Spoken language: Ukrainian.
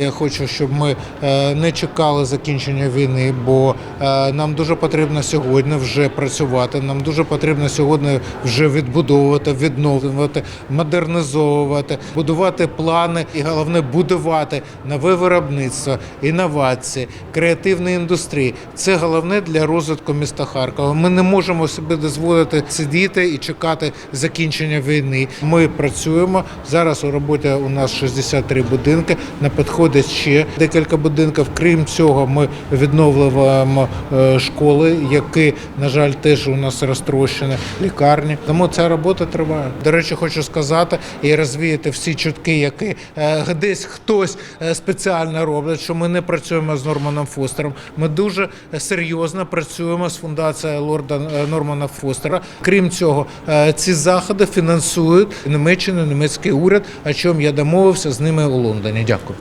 Я хочу, щоб ми е, не чекали закінчення війни, бо е, нам дуже потрібно сьогодні вже працювати. Нам дуже потрібно сьогодні вже відбудовувати, відновлювати, модернізовувати, будувати плани і головне будувати нове виробництво, інновації, креативні індустрії. Це головне для розвитку міста Харкова. Ми не можемо собі дозволити сидіти і чекати закінчення війни. Ми працюємо зараз. У роботі у нас 63 будинки. На підході ще декілька будинків. Крім цього, ми відновлюємо е, школи, які, на жаль, теж у нас розтрощені, лікарні. Тому ця робота триває. До речі, хочу сказати і розвіяти всі чутки, які е, десь хтось е, спеціально робить, що ми не працюємо з Норманом Фостером. Ми дуже серйозно працюємо з фундацією лорда Нормана Фостера. Крім цього, ці заходи фінансують Німеччина, німецький уряд, о чому я домовився з ними у Лондоні. Дякую.